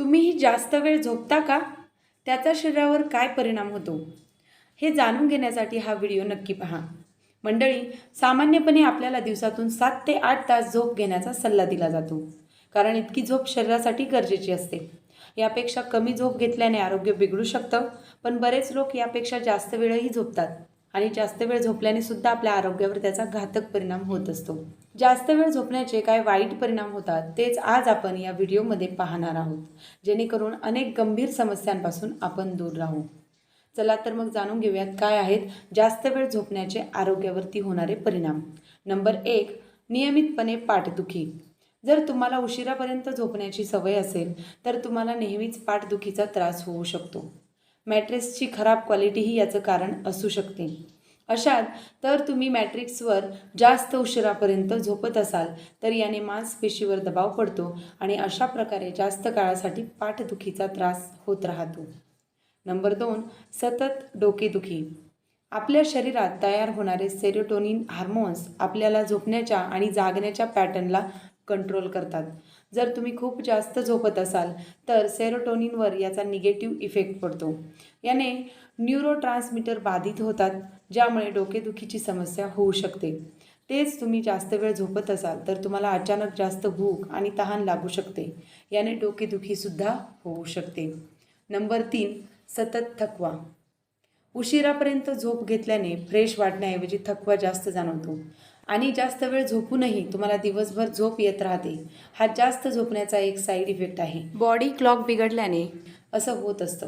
तुम्हीही जास्त वेळ झोपता का? त्याचा शरीरावर काय परिणाम होतो? हे जाणून घेण्यासाठी हा व्हिडिओ नक्की पहा. मंडळी सामान्यपणे आपल्याला दिवसातून सात ते आठ तास झोप घेण्याचा सल्ला दिला जातो. कारण इतकी झोप शरीरासाठी गरजेची असते. यापेक्षा कमी झोप घेतल्याने आरोग्य बिघडू शकतं पण बरेच लोक यापेक्षा जास्त वेळही झोपतात. आणि जास्त वेळ झोपल्याने सुद्धा आपल्या आरोग्यावर त्याचा घातक परिणाम होत असतो. जास्त वेळ झोपण्याचे काय वाईट परिणाम होतात तेच आज आपण या व्हिडिओमध्ये पाहणार आहोत जेणेकरून अनेक गंभीर समस्यांपासून आपण दूर राहू. चला तर मग जाणून घेऊयात काय आहेत जास्त वेळ झोपण्याचे आरोग्यावरती होणारे परिणाम. नंबर एक नियमितपणे पाठदुखी. जर तुम्हाला उशिरापर्यंत झोपण्याची सवय असेल तर तुम्हाला नेहमीच पाठदुखीचा त्रास होऊ शकतो. मॅट्रेसची खराब क्वालिटीही याचं कारण असू शकते. अशात तर तुम्ही मॅट्रिक्सवर जास्त उशिरापर्यंत झोपत असाल तर याने मांसपेशीवर दबाव पडतो आणि अशा प्रकारे जास्त काळासाठी पाठदुखीचा त्रास होत राहतो. नंबर दोन सतत डोकेदुखी. आपल्या शरीरात तयार होणारे सेरोटोनिन हार्मोन्स आपल्याला झोपण्याच्या आणि जागण्याच्या पॅटर्नला कंट्रोल करतात. जर तुम्ही खूप जास्त झोपत असाल तर सेरोटोनिनवर याचा निगेटिव्ह इफेक्ट पडतो. याने न्यूरोट्रान्समीटर बाधित होतात ज्यामुळे डोकेदुखीची समस्या होऊ शकते. तेच तुम्ही जास्त वेळ झोपत असाल तर तुम्हाला अचानक जास्त भूक आणि तहान लागू शकते. याने डोकेदुखीसुद्धा होऊ शकते. नंबर तीन सतत थकवा. उशिरापर्यंत झोप घेतल्याने फ्रेश वाटण्याऐवजी थकवा जास्त जाणवतो. आणि जास्त वेळ झोपूनही तुम्हाला दिवसभर झोप येत राहते. हा जास्त झोपण्याचा एक साईड इफेक्ट आहे. बॉडी क्लॉक बिघडल्याने? असं होत असतं.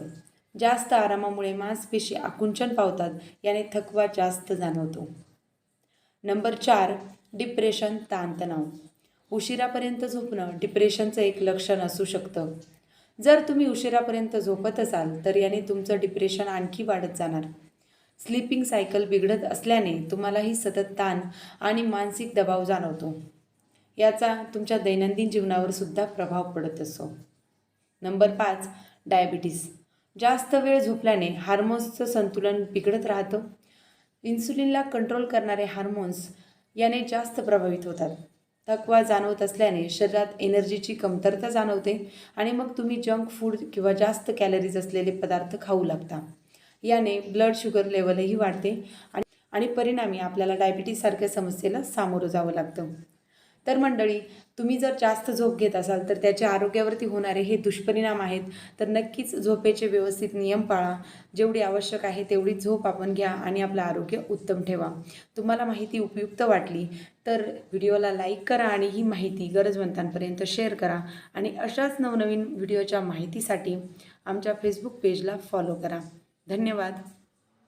जास्त आरामामुळे मांसपेशी आकुंचन पावतात याने थकवा जास्त जाणवतो. नंबर चार डिप्रेशन ताणतणाव. उशिरापर्यंत झोपणं डिप्रेशनचं एक लक्षण असू शकतं. जर तुम्ही उशिरापर्यंत झोपत असाल तर याने तुमचं डिप्रेशन आणखी वाढत जाणार. स्लीपिंग सायकल बिघडत असल्याने तुम्हालाही सतत ताण आणि मानसिक दबाव जाणवतो. याचा तुमच्या दैनंदिन जीवनावर सुद्धा प्रभाव पडत असतो नंबर पाच डायबिटीस जास्त वेळ झोपल्याने हार्मोन्सचं संतुलन बिघडत राहतं. इन्सुलिनला कंट्रोल करणारे हार्मोन्स याने जास्त प्रभावित होतात. थकवा जाणवत असल्याने शरीरात एनर्जीची कमतरता जाणवते आणि मग तुम्ही जंक फूड किंवा जास्त कॅलरीज असलेले पदार्थ खाऊ लागता. याने ब्लड शुगर लेवलही वाढते आणि आणि परिणामी आपल्याला डायबिटीजसारख्या समस्येला सामोरं जावं लागतं. तर मंडळी तुम्ही जर जास्त झोप घेत असाल तर त्याच्या आरोग्यावरती होणारे हे दुष्परिणाम आहेत. तर नक्कीच झोपेचे व्यवस्थित नियम पाळा. जेवढी आवश्यक आहे तेवढी झोप आपण घ्या आणि आपलं आरोग्य उत्तम ठेवा. तुम्हाला माहिती उपयुक्त वाटली तर व्हिडिओला लाईक करा आणि ही माहिती गरजवंतांपर्यंत शेअर करा. आणि अशाच नवनवीन व्हिडिओच्या माहितीसाठी आमच्या फेसबुक पेजला फॉलो करा. धन्यवाद.